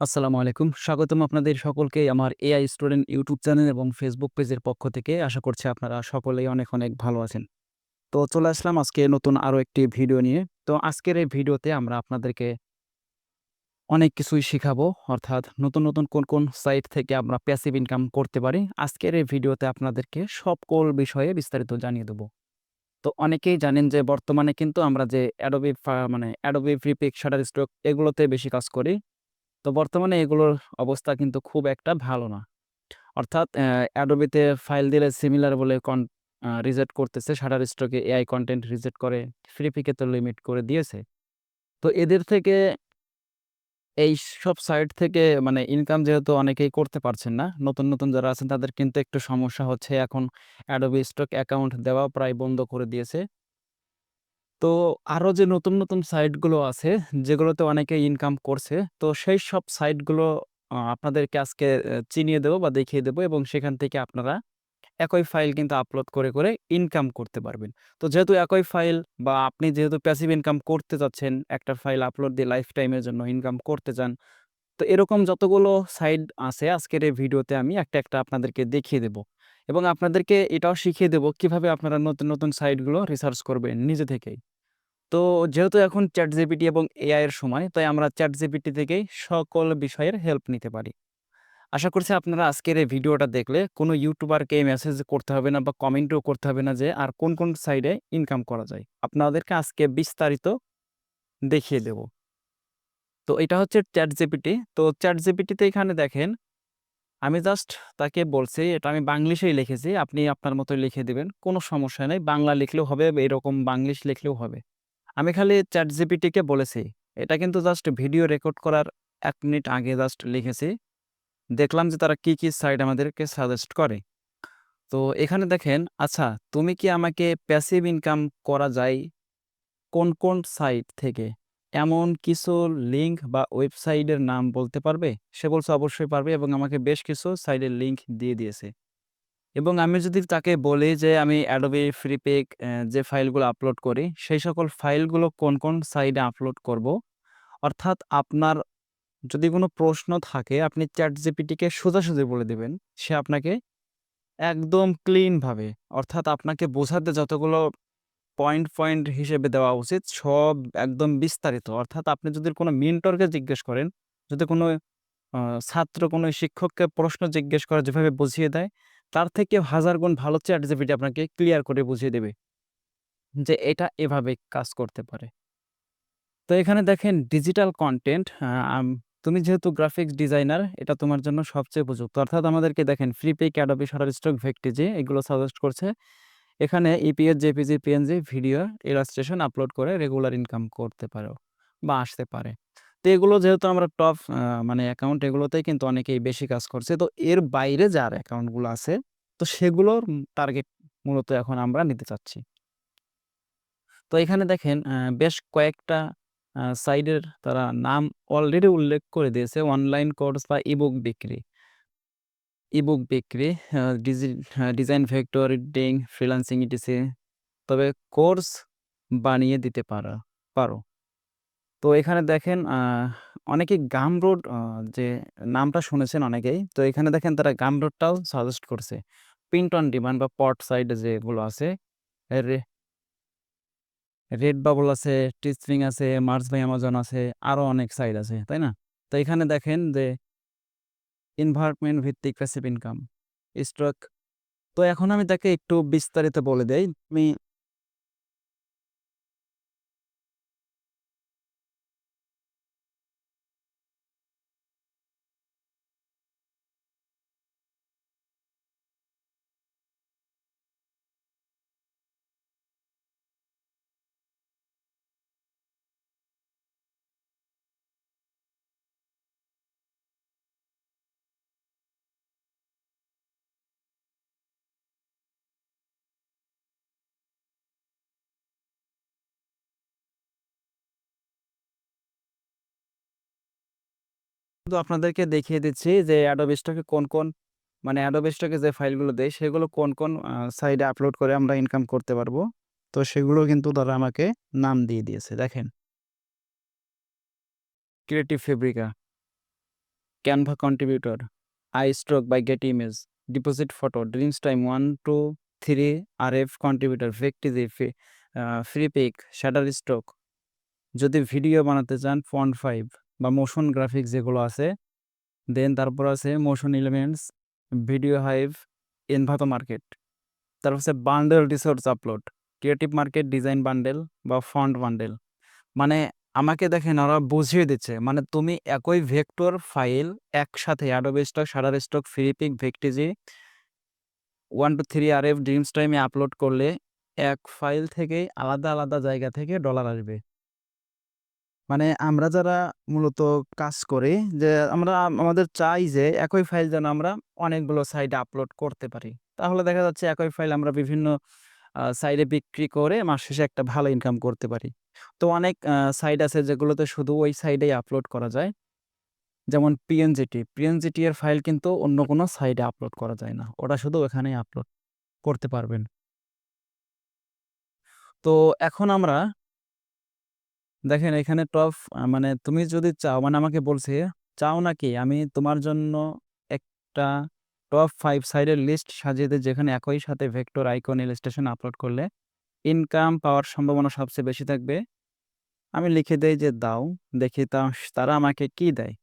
আসসালামু আলাইকুম। স্বাগতম আপনাদের সকলকে আমার এআই স্টুডেন্ট ইউটিউব চ্যানেল এবং ফেসবুক পেজের পক্ষ থেকে। আশা করছি আপনারা সকলেই অনেক, অনেক ভালো আছেন। তো চলে আসলাম আজকে নতুন আরও একটি ভিডিও নিয়ে। তো আজকের এই ভিডিওতে আমরা আপনাদেরকে অনেক কিছুই শিখাবো। অর্থাৎ নতুন, নতুন কোন, কোন সাইট থেকে আমরা প্যাসিভ ইনকাম করতে পারি। আজকের এই ভিডিওতে আপনাদেরকে সকল বিষয়ে বিস্তারিত জানিয়ে দেব। তো অনেকেই জানেন যে বর্তমানে কিন্তু আমরা যে ফা মানে Adobe শাটার Shutterstock এগুলোতে বেশি কাজ করি। তো বর্তমানে এগুলোর অবস্থা কিন্তু খুব একটা ভালো না। অর্থাৎ অ্যাডোবিতে ফাইল দিলে সিমিলার বলে কন রিজেক্ট করতেছে। Shutterstock এ এআই কন্টেন্ট রিজেক্ট করে। Freepik তো লিমিট করে দিয়েছে। তো এদের থেকে এই সব সাইট থেকে মানে ইনকাম যেহেতু অনেকেই করতে পারছেন না। নতুন, নতুন যারা আছেন তাদের কিন্তু একটু সমস্যা হচ্ছে। এখন অ্যাডোবি Stock অ্যাকাউন্ট দেওয়া প্রায় বন্ধ করে দিয়েছে। তো আরও যে নতুন, নতুন সাইটগুলো আছে যেগুলোতে অনেকে ইনকাম করছে। তো সেই সব সাইটগুলো আপনাদেরকে আজকে চিনিয়ে দেব বা দেখিয়ে দেব এবং সেখান থেকে আপনারা একই ফাইল কিন্তু আপলোড করে, করে ইনকাম করতে পারবেন। তো যেহেতু একই ফাইল বা আপনি যেহেতু প্যাসিভ ইনকাম করতে চাচ্ছেন, একটা ফাইল আপলোড দিয়ে লাইফ টাইমের জন্য ইনকাম করতে চান। তো এরকম যতগুলো সাইট আছে আজকের এই ভিডিওতে আমি একটা, একটা আপনাদেরকে দেখিয়ে দেব। এবং আপনাদেরকে এটাও শিখিয়ে দেব কীভাবে আপনারা নতুন, নতুন সাইটগুলো রিসার্চ করবেন নিজে থেকেই। তো যেহেতু এখন চ্যাট জিপিটি এবং এআই এর সময়, তাই আমরা চ্যাট জিপিটি থেকেই সকল বিষয়ের হেল্প নিতে পারি। আশা করছি আপনারা আজকের এই ভিডিওটা দেখলে কোনো ইউটিউবারকে মেসেজ করতে হবে না বা কমেন্টও করতে হবে না যে আর কোন, কোন সাইডে ইনকাম করা যায়। আপনাদেরকে আজকে বিস্তারিত দেখিয়ে দেব। তো এটা হচ্ছে চ্যাট জিপিটি তো চ্যাট জিপিটিতে এখানে দেখেন, আমি জাস্ট তাকে বলছি এটা আমি বাংলিশেই লিখেছি। আপনি আপনার মতোই লিখে দিবেন। কোনো সমস্যা নেই। বাংলা লিখলেও হবে, এরকম বাংলিশ লিখলেও হবে। আমি খালি চ্যাট জিপিটিকে বলেছি। এটা কিন্তু জাস্ট ভিডিও রেকর্ড করার এক মিনিট আগে জাস্ট লিখেছি। দেখলাম যে তারা কি, কি সাইট আমাদেরকে সাজেস্ট করে। তো এখানে দেখেন, আচ্ছা তুমি কি আমাকে প্যাসিভ ইনকাম করা যায় কোন, কোন সাইট থেকে? এমন কিছু লিঙ্ক বা ওয়েবসাইটের নাম বলতে পারবে? সে বলছে অবশ্যই পারবে এবং আমাকে বেশ কিছু সাইটের লিঙ্ক দিয়ে দিয়েছে। এবং আমি যদি তাকে বলি যে আমি অ্যাডোবি অ্যা যে ফাইলগুলো আপলোড করি, সেই সকল ফাইলগুলো কোন, কোন সাইডে আপলোড করব। অর্থাৎ আপনার যদি কোনো প্রশ্ন থাকে আপনি চ্যাট জিপিটিকে সোজাসুজি বলে দিবেন। সে আপনাকে একদম ক্লিনভাবে অর্থাৎ আপনাকে বোঝাতে যতগুলো পয়েন্ট, পয়েন্ট হিসেবে দেওয়া উচিত সব একদম বিস্তারিত। অর্থাৎ আপনি যদি কোনো মেন্টরকে জিজ্ঞেস করেন, যদি কোনো ছাত্র কোনো শিক্ষককে প্রশ্ন জিজ্ঞেস করে যেভাবে বুঝিয়ে দেয়, তার থেকে হাজার গুণ ভালো ChatGPT আপনাকে ক্লিয়ার করে বুঝিয়ে দেবে। যে এটা এভাবে কাজ করতে পারে। তো এখানে দেখেন ডিজিটাল কন্টেন্ট তুমি যেহেতু গ্রাফিক্স ডিজাইনার এটা তোমার জন্য সবচেয়ে উপযুক্ত। অর্থাৎ আমাদেরকে দেখেন Freepik, Adobe Shutterstock, Vectiji এগুলো সাজেস্ট করছে। এখানে EPS, JPG, PNG video illustration upload করে রেগুলার ইনকাম করতে পারো বা আসতে পারে। তো এগুলো যেহেতু আমরা টপ মানে অ্যাকাউন্ট এগুলোতেই কিন্তু অনেকেই বেশি কাজ করছে। তো এর বাইরে যার অ্যাকাউন্টগুলো আছে তো সেগুলোর টার্গেট মূলত এখন আমরা নিতে চাচ্ছি। তো এখানে দেখেন বেশ কয়েকটা সাইডের তারা নাম অলরেডি উল্লেখ করে দিয়েছে। অনলাইন কোর্স বা ইবুক বিক্রি। ইবুক বিক্রি, ডিজাইন ভেক্টর, ডিং ফ্রিল্যান্সিং ইটিসি। তবে কোর্স বানিয়ে দিতে পারা পারো। তো এখানে দেখেন অনেকেই আ যে নামটা শুনেছেন অনেকেই। তো এখানে দেখেন তারা Gumroad টাও সাজেস্ট করছে। প্রিন্ট অন ডিমান্ড বা পট সাইট যেগুলো আছে রে বাবল আছে, Teespring আছে, Merch by Amazon আছে, আরও অনেক সাইট আছে, তাই না? তো এখানে দেখেন যে এনভায়রনমেন্ট ভিত্তিক প্যাসিভ ইনকাম, স্টক। তো এখন আমি তাকে একটু বিস্তারিত বলে দেই। আমি শুধু আপনাদেরকে দেখিয়ে দিচ্ছি যে Stock এ কোন, কোন মানে Stock এ যে ফাইলগুলো দেয় সেগুলো কোন, কোন আ সাইটে আপলোড করে আমরা ইনকাম করতে পারব। তো সেগুলো কিন্তু তারা আমাকে নাম দিয়ে দিয়েছে। দেখেন। Creative Fabrica. Canva contributor iStock by Getty image Deposit photo Dreamstime one two three R F contributor Vecteezy Freepik Shutterstock যদি ভিডিও বানাতে চান ফন্ট ফাইভ বা মোশন গ্রাফিক্স যেগুলো আছে দেন তারপর আছে motion elements VideoHive Envato market তারপর হচ্ছে bundle resource upload creative market design bundle বা ফন্ট বান্ডেল মানে আমাকে দেখেন ওরা বুঝিয়ে দিচ্ছে মানে তুমি একই ভেক্টর ফাইল একসাথে Adobe stock Shutterstock Freepik Vecteezy one two three R F dreams টাইমে আপলোড করলে এক ফাইল থেকে আলাদা আলাদা জায়গা থেকে ডলার আসবে। মানে আমরা যারা মূলত কাজ করি যে আমরা আমাদের চাই যে একই ফাইল যেন আমরা অনেকগুলো সাইডে আপলোড করতে পারি। তাহলে দেখা যাচ্ছে একই ফাইল আমরা বিভিন্ন সাইডে বিক্রি করে মাস শেষে একটা ভালো ইনকাম করতে পারি। তো অনেক সাইট আছে যেগুলোতে শুধু ওই সাইডেই আপলোড করা যায়। যেমন পিএনজিটি পিএনজিটি এর ফাইল কিন্তু অন্য কোনো সাইডে আপলোড করা যায় না। ওটা শুধু ওখানেই আপলোড করতে পারবেন। তো এখন আমরা দেখেন এখানে টপ মানে তুমি যদি চাও মানে আমাকে বলছে, চাও নাকি? আমি তোমার জন্য একটা টপ ফাইভ সাইডের লিস্ট সাজিয়ে দিই, যেখানে একই সাথে ভেক্টর আইকন ইলাস্ট্রেশন আপলোড করলে ইনকাম পাওয়ার সম্ভাবনা সবচেয়ে বেশি থাকবে। আমি লিখে দেই যে, দাও, দেখি তা, তারা আমাকে কি দেয়?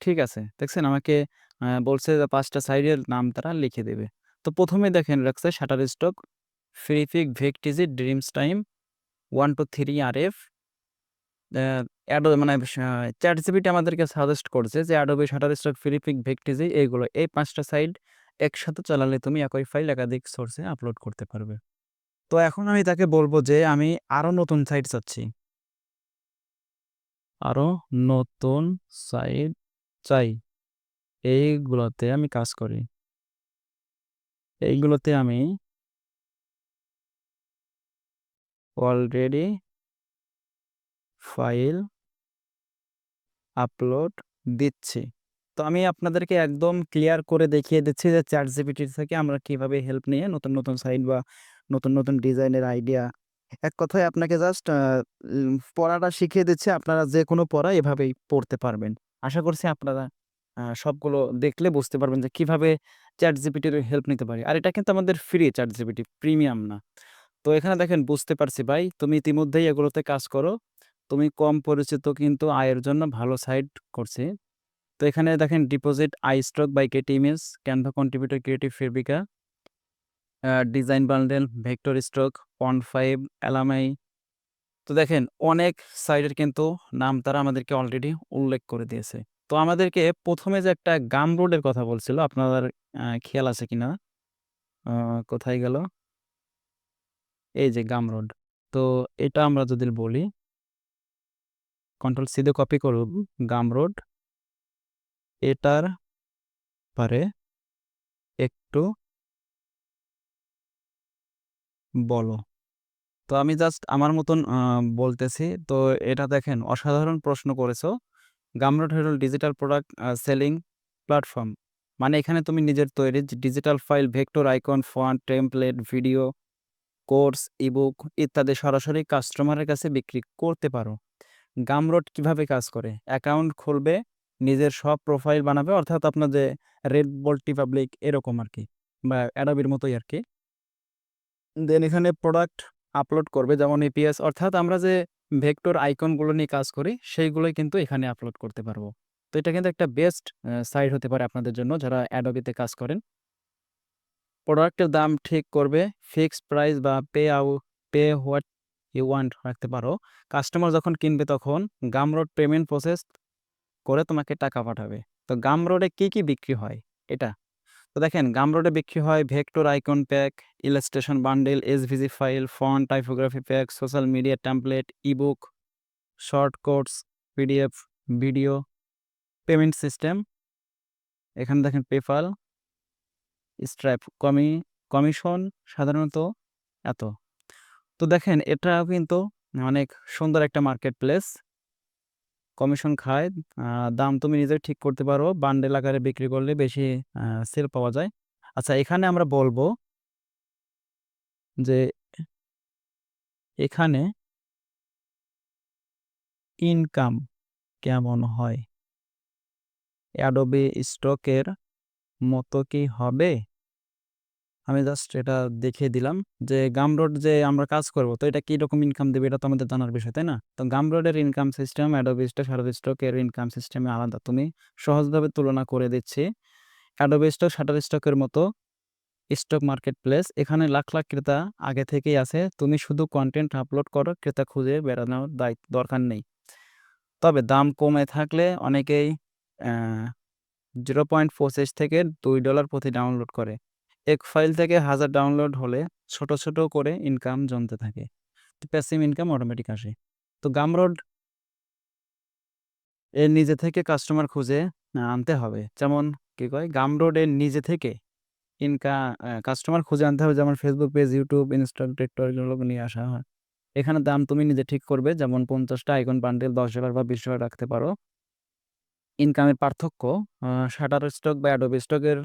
ঠিক আছে, দেখছেন? আমাকে বলছে পাঁচটা সাইডের নাম তারা লিখে দেবে। তো প্রথমে দেখেন, রাখছে Shutterstock Freepik Vecteezy Dreamstime one two three R F Adobe মানে চ্যাট জিপিটি আমাদেরকে সাজেস্ট করছে যে শাটার স্টক ফ্রিপিক ভেক্টিজি এইগুলো এই পাঁচটা সাইড একসাথে চালালে তুমি একই ফাইল একাধিক সোর্সে আপলোড করতে পারবে। তো এখন আমি তাকে বলব যে আমি আরও নতুন সাইট চাচ্ছি। আরও নতুন সাইট চাই। এইগুলোতে আমি কাজ করি। এইগুলোতে আমি অলরেডি ফাইল আপলোড দিচ্ছি। তো আমি আপনাদেরকে একদম ক্লিয়ার করে দেখিয়ে দিচ্ছি যে চ্যাট জিপিটির থেকে আমরা কীভাবে হেল্প নিয়ে নতুন নতুন সাইট বা নতুন নতুন ডিজাইনের আইডিয়া এক কথায় আপনাকে জাস্ট পড়াটা শিখিয়ে দিচ্ছে। আপনারা যে কোনো পড়া এভাবেই পড়তে পারবেন। আশা করছি আপনারা সবগুলো দেখলে বুঝতে পারবেন যে কীভাবে চ্যাট জিপিটির হেল্প নিতে পারি। আর এটা কিন্তু আমাদের ফ্রি চ্যাট জিপিটি প্রিমিয়াম না। তো এখানে দেখেন, বুঝতে পারছি, ভাই, তুমি ইতিমধ্যেই এগুলোতে কাজ করো। তুমি কম পরিচিত, কিন্তু আয়ের জন্য ভালো সাইট করছে। তো এখানে দেখেন deposit iStock by Getty image Canva contributor creative Fabrica design bundle vector stock font five অ্যালামাই তো দেখেন অনেক সাইটের কিন্তু নাম তারা আমাদেরকে অলরেডি উল্লেখ করে দিয়েছে। তো আমাদেরকে প্রথমে যে একটা গাম রোডের কথা বলছিল, আপনাদের খেয়াল আছে কিনা? কোথায় গেল? এই যে গাম রোড তো এটা আমরা যদি বলি কন্ট্রোল সিধে কপি করুন গাম রোড এটার পরে একটু বলো। তো আমি জাস্ট আমার মতন বলতেছি। তো এটা দেখেন, অসাধারণ প্রশ্ন করেছ। গামরোড হল ডিজিটাল প্রোডাক্ট সেলিং প্ল্যাটফর্ম মানে এখানে তুমি নিজের তৈরি digital file vector icon font template video course ebook ইত্যাদি সরাসরি কাস্টমারের কাছে বিক্রি করতে পারো। গামরোড কীভাবে কাজ করে? অ্যাকাউন্ট খুলবে, নিজের সব প্রোফাইল বানাবে, অর্থাৎ আপনার যে রেড বল্টি পাবলিক এরকম আর কি বা অ্যাডাবির মতোই আর কি দেন এখানে প্রোডাক্ট আপলোড করবে, যেমন এপিএস অর্থাৎ আমরা যে ভেক্টর আইকনগুলো নিয়ে কাজ করি, সেইগুলোই কিন্তু এখানে আপলোড করতে পারব। তো এটা কিন্তু একটা বেস্ট সাইট হতে পারে আপনাদের জন্য যারা অ্যাডোবিতে কাজ করেন। প্রোডাক্টের দাম ঠিক করবে ফিক্সড প্রাইস বা পে আউ পে হোয়াট ইউ ওয়ান্ট রাখতে পারো। কাস্টমার যখন কিনবে তখন গামরোড পেমেন্ট প্রসেস করে তোমাকে টাকা পাঠাবে। তো গামরোডে কি কি বিক্রি হয়? এটা। তো দেখেন গামরোডে বিক্রি হয় vector icon pack illustration bundle SVG file font typography pack social media template ebook short quotes PDF video payment system এখানে দেখেন পেপাল স্ট্র্যাপ কমি কমিশন সাধারণত এত। তো দেখেন এটা কিন্তু অনেক সুন্দর একটা মার্কেট প্লেস কমিশন খায় দাম তুমি নিজে ঠিক করতে পারো বান্ডেল আকারে বিক্রি করলে বেশি সেল পাওয়া যায়। আচ্ছা এখানে আমরা বলব যে এখানে ইনকাম কেমন হয়? অ্যাডোবি স্টকের মতো কি হবে? আমি জাস্ট এটা দেখিয়ে দিলাম যে গামরোড যে আমরা কাজ করব তো এটা কীরকম ইনকাম দেবে এটা তো আমাদের জানার বিষয়, তাই না? তো গামরোডের income system Adobe stock, shutter স্টকের ইনকাম সিস্টেমে আলাদা। তুমি সহজভাবে তুলনা করে দিচ্ছি। অ্যাডোবি স্টক, শাটার স্টকের মতো স্টক মার্কেট প্লেস এখানে লাখ, লাখ ক্রেতা আগে থেকেই আছে। তুমি শুধু কন্টেন্ট আপলোড করো, ক্রেতা খুঁজে বেড়ানোর দায়িত্ব দরকার নেই। তবে দাম কমে থাকলে অনেকেই অ্যা 0.25 থেকে দুই ডলার প্রতি ডাউনলোড করে। এক ফাইল থেকে হাজার ডাউনলোড হলে ছোট, ছোট করে ইনকাম জমতে থাকে। প্যাসিভ ইনকাম অটোমেটিক আসে। তো গামরোড এর নিজে থেকে কাস্টমার খুঁজে আনতে হবে। যেমন কি কয়? গামরোড এর নিজে থেকে ইনকা অ্যা কাস্টমার খুঁজে আনতে হবে যেমন Facebook page, YouTube Insta TikTok এগুলো নিয়ে আসা হয়। এখানে দাম তুমি নিজে ঠিক করবে যেমন পঞ্চাশটা আইকন বান্ডেল $10 বা $20 রাখতে পারো। ইনকামের পার্থক্য শাটার স্টক বা অ্যাডোবি স্টকের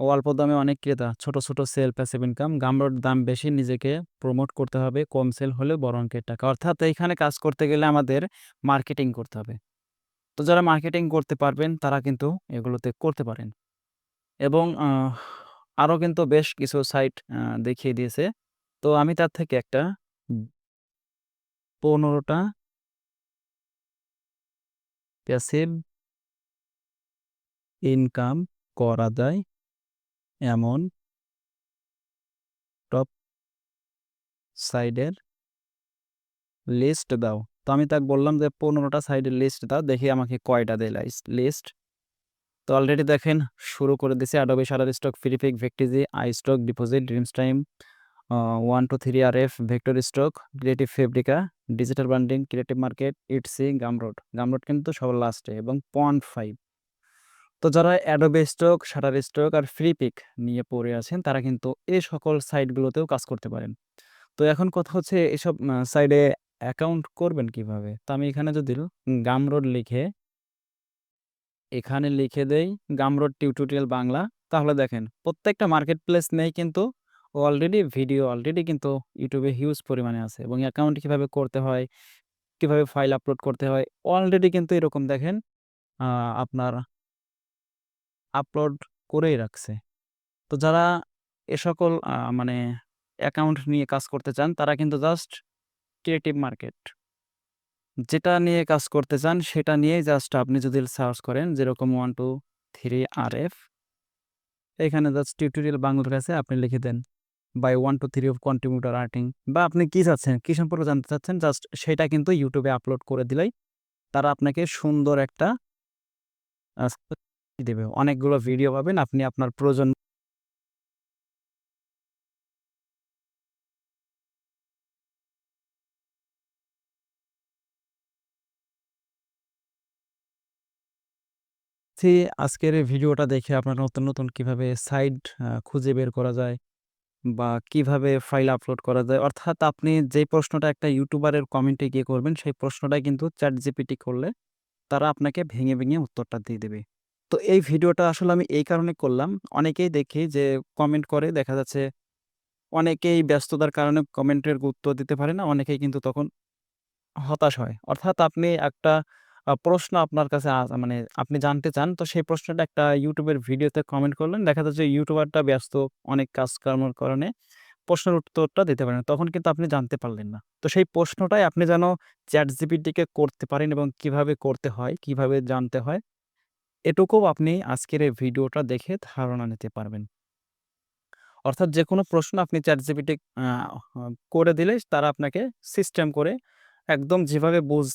অল্প দামে অনেক ক্রেতা, ছোট, ছোট সেল প্যাসিভ ইনকাম। গামরোড দাম বেশি, নিজেকে প্রমোট করতে হবে, কম সেল হলে বড় অঙ্কের টাকা। অর্থাৎ এইখানে কাজ করতে গেলে আমাদের মার্কেটিং করতে হবে। তো যারা মার্কেটিং করতে পারবেন তারা কিন্তু এগুলোতে করতে পারেন। এবং আরও কিন্তু বেশ কিছু সাইট দেখিয়ে দিয়েছে। তো আমি তার থেকে একটা পনেরোটা ১৫ প্যাসিভ ইনকাম করা যায় এমন টপ সাইডের লিস্ট দাও। তো আমি তাকে বললাম যে পনেরোটা সাইডের লিস্ট দাও। দেখি আমাকে কয়টা দেয় লিস্ট। তো অলরেডি দেখেন শুরু করে দিছে Adobe Shutterstock, Freepik, Vecteezy, iStock, deposit, Dreamstime, one two three R F vector stock, creative Fabrica, digital branding, creative market, Etsy, Gumroad. Gumroad কিন্তু সবার লাস্টে এবং 0.5 তো যারা অ্যাডোবি স্টক, শাটার স্টক আর ফ্রিপিক নিয়ে পড়ে আছেন তারা কিন্তু এই সকল সাইটগুলোতেও কাজ করতে পারেন। তো এখন কথা হচ্ছে এসব সাইডে অ্যাকাউন্ট করবেন কীভাবে? তো আমি এখানে যদি গামরোড লিখে এখানে লিখে দেই গামরোড টিউটোরিয়াল বাংলা। তাহলে দেখেন প্রত্যেকটা মার্কেট প্লেস নেই কিন্তু অলরেডি ভিডিও অলরেডি কিন্তু ইউটিউবে হিউজ পরিমাণে আছে এবং অ্যাকাউন্ট কীভাবে করতে হয়, কীভাবে ফাইল আপলোড করতে হয় অলরেডি কিন্তু এরকম দেখেন আপনার আপলোড করেই রাখছে। তো যারা এ সকল মানে অ্যাকাউন্ট নিয়ে কাজ করতে চান তারা কিন্তু জাস্ট ক্রিয়েটিভ মার্কেট যেটা নিয়ে কাজ করতে চান সেটা নিয়েই জাস্ট আপনি যদি সার্চ করেন যেরকম one two three R F এখানে জাস্ট টিউটোরিয়াল বাংলার কাছে আপনি লিখে দেন বাই 123 অফ কন্ট্রিবিউটর আর্টিং বা আপনি কি চাচ্ছেন, কী সম্পর্কে জানতে চাচ্ছেন জাস্ট সেটা কিন্তু ইউটিউবে আপলোড করে দিলেই তারা আপনাকে সুন্দর একটা দেবে। অনেকগুলো ভিডিও পাবেন আপনি আপনার প্রয়োজন আজকের ভিডিওটা দেখে আপনার নতুন, নতুন কীভাবে সাইট খুঁজে বের করা যায় বা কীভাবে ফাইল আপলোড করা যায়। অর্থাৎ আপনি যে প্রশ্নটা একটা ইউটিউবারের কমেন্টে গিয়ে করবেন সেই প্রশ্নটাই কিন্তু চ্যাট জিপিটি করলে তারা আপনাকে ভেঙে, ভেঙে উত্তরটা দিয়ে দেবে। তো এই ভিডিওটা আসলে আমি এই কারণে করলাম। অনেকেই দেখি যে কমেন্ট করে দেখা যাচ্ছে অনেকেই ব্যস্ততার কারণে কমেন্টের গুরুত্ব দিতে পারে না। অনেকেই কিন্তু তখন হতাশ হয়। অর্থাৎ আপনি একটা প্রশ্ন আপনার কাছে মানে আপনি জানতে চান তো সেই প্রশ্নটা একটা ইউটিউবের ভিডিওতে কমেন্ট করলেন। দেখা যাচ্ছে ইউটিউবারটা ব্যস্ত অনেক কাজকর্মের কারণে প্রশ্নের উত্তরটা দিতে পারেন তখন কিন্তু আপনি জানতে পারলেন না। তো সেই প্রশ্নটাই আপনি যেন ChatGPT কে করতে পারেন এবং কীভাবে করতে হয়, কীভাবে জানতে হয় এটুকুও আপনি আজকের এই ভিডিওটা দেখে ধারণা নিতে পারবেন। অর্থাৎ যে কোনো প্রশ্ন আপনি চ্যাট আ, করে দিলে তারা আপনাকে সিস্টেম করে একদম যেভাবে বুঝ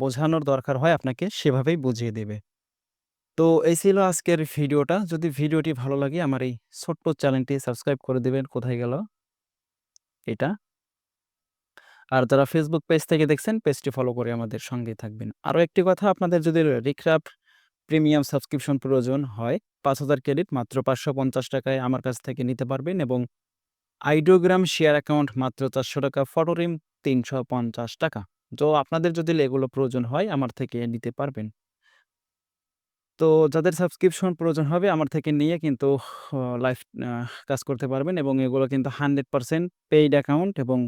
বোঝানোর দরকার হয় আপনাকে সেভাবেই বুঝিয়ে দেবে। তো এই ছিল আজকের ভিডিওটা। যদি ভিডিওটি ভালো লাগে আমার এই ছোট্ট চ্যানেলটি সাবস্ক্রাইব করে দেবেন কোথায় গেল? এটা। আর যারা ফেসবুক পেজ থেকে দেখছেন পেজটি ফলো করে আমাদের সঙ্গে থাকবেন। আরও একটি কথা আপনাদের যদি রিক্রাফট প্রিমিয়াম সাবস্ক্রিপশন প্রয়োজন হয় ৫০০০ ক্রেডিট মাত্র পাঁচশো পঞ্চাশ টাকায় আমার কাছ থেকে নিতে পারবেন এবং আইডিওগ্রাম শেয়ার অ্যাকাউন্ট মাত্র ৳৪০০ ফটোরিম ৳৩৫০ তো আপনাদের যদি এগুলো প্রয়োজন হয়, আমার থেকে নিতে পারবেন। তো যাদের সাবস্ক্রিপশন প্রয়োজন হবে, আমার থেকে নিয়ে কিন্তু লাইফ কাজ করতে পারবেন এবং এগুলো কিন্তু 100% পেইড অ্যাকাউন্ট এবং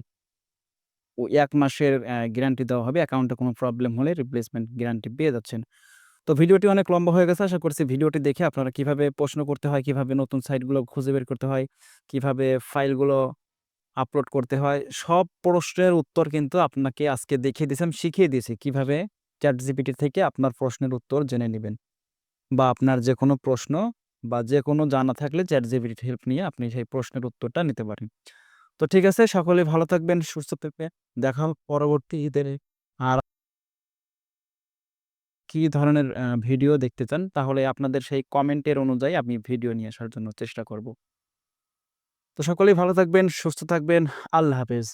এক মাসের গ্যারান্টি দেওয়া হবে। অ্যাকাউন্টে কোনো প্রবলেম হলে রিপ্লেসমেন্ট গ্যারান্টি পেয়ে যাচ্ছেন। তো ভিডিওটি অনেক লম্বা হয়ে গেছে। আশা করছি ভিডিওটি দেখে আপনারা কীভাবে প্রশ্ন করতে হয়, কীভাবে নতুন সাইটগুলো খুঁজে বের করতে হয়, কীভাবে ফাইলগুলো আপলোড করতে হয়, সব প্রশ্নের উত্তর কিন্তু আপনাকে আজকে দেখিয়ে দিয়েছি, শিখিয়ে দিয়েছি কীভাবে ChatGPT থেকে আপনার প্রশ্নের উত্তর জেনে নেবেন বা আপনার যে কোনো প্রশ্ন বা যে কোনো জানা থাকলে ChatGPT হেল্প নিয়ে আপনি সেই প্রশ্নের উত্তরটা নিতে পারেন। তো ঠিক আছে, সকলেই ভালো থাকবেন, সুস্থ থাকবেন। দেখা পরবর্তী ঈদের কি ধরনের ভিডিও দেখতে চান তাহলে আপনাদের সেই কমেন্টের অনুযায়ী আমি ভিডিও নিয়ে আসার জন্য চেষ্টা করব। তো সকলেই ভালো থাকবেন, সুস্থ থাকবেন। আল্লাহ হাফেজ।